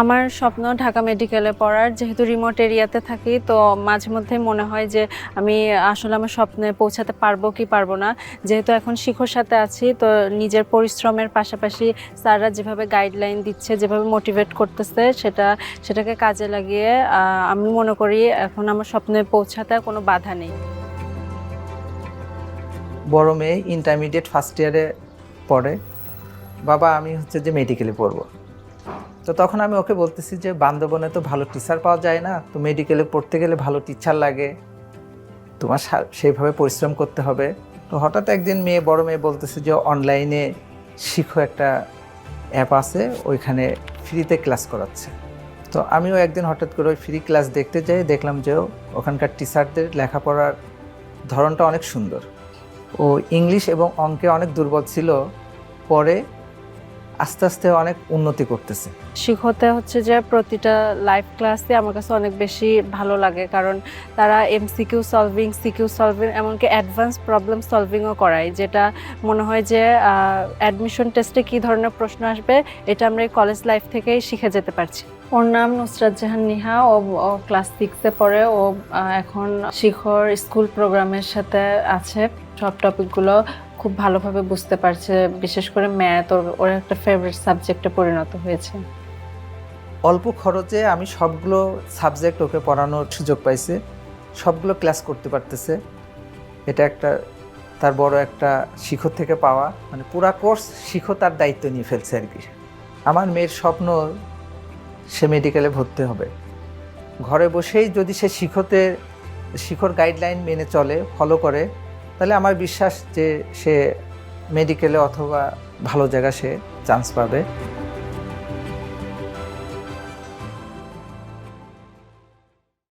আমার স্বপ্ন ঢাকা মেডিকেলে পড়ার, যেহেতু রিমোট এরিয়াতে থাকি, তো মাঝে মধ্যে মনে হয় যে আমি আসলে আমার স্বপ্নে পৌঁছাতে পারব কি পারব না। যেহেতু এখন শিখর সাথে আছি, তো নিজের পরিশ্রমের পাশাপাশি স্যাররা যেভাবে গাইডলাইন দিচ্ছে, যেভাবে মোটিভেট করতেছে, সেটা, সেটাকে কাজে লাগিয়ে আমি মনে করি এখন আমার স্বপ্নে পৌঁছাতে কোনো বাধা নেই। বড় মেয়ে ইন্টারমিডিয়েট ফার্স্ট ইয়ারে পড়ে। বাবা, আমি হচ্ছে যে মেডিকেলে পড়ব। তো তখন আমি ওকে বলতেছি যে বান্দরবনে তো ভালো টিচার পাওয়া যায় না। তো মেডিকেলে পড়তে গেলে ভালো টিচার লাগে। তোমার সেইভাবে পরিশ্রম করতে হবে। তো হঠাৎ একদিন মেয়ে, বড় মেয়ে বলতেছে যে অনলাইনে শিখো একটা অ্যাপ আছে, ওইখানে ফ্রিতে ক্লাস করাচ্ছে। তো আমিও একদিন হঠাৎ করে ওই ফ্রি ক্লাস দেখতে যাই, দেখলাম যে, ওখানকার টিচারদের লেখাপড়ার ধরনটা অনেক সুন্দর। ও ইংলিশ এবং অঙ্কে অনেক দুর্বল ছিল। পরে আস্তে আস্তে অনেক উন্নতি করতেছে। শিখতে হচ্ছে যে প্রতিটা লাইভ ক্লাসে আমার কাছে অনেক বেশি ভালো লাগে, কারণ তারা এমসিকিউ সলভিং সিকিউ সলভিং এমনকি অ্যাডভান্স প্রবলেম সলভিংও করায়, যেটা মনে হয় যে অ্যাডমিশন টেস্টে কী ধরনের প্রশ্ন আসবে, এটা আমরা কলেজ লাইফ থেকেই শিখে যেতে পারছি। ওর নাম নুসরাত জাহান নিহা, ও ক্লাস সিক্সে পড়ে, ও এখন শিখর স্কুল প্রোগ্রামের সাথে আছে। সব টপিকগুলো খুব ভালোভাবে বুঝতে পারছে, বিশেষ করে ম্যাথ ওর ওর একটা ফেভারিট সাবজেক্টে পরিণত হয়েছে। অল্প খরচে আমি সবগুলো সাবজেক্ট ওকে পড়ানোর সুযোগ পাইছে। সবগুলো ক্লাস করতে পারতেছে। এটা একটা, তার বড় একটা শিখর থেকে পাওয়া মানে পুরা কোর্স শিখো তার দায়িত্ব নিয়ে ফেলছে আর কি। আমার মেয়ের স্বপ্ন সে মেডিকেলে ভর্তি হবে। ঘরে বসেই যদি সে শিখতে, শিখর গাইডলাইন মেনে চলে ফলো করে তাহলে আমার বিশ্বাস যে সে মেডিকেলে অথবা ভালো জায়গা সে চান্স পাবে।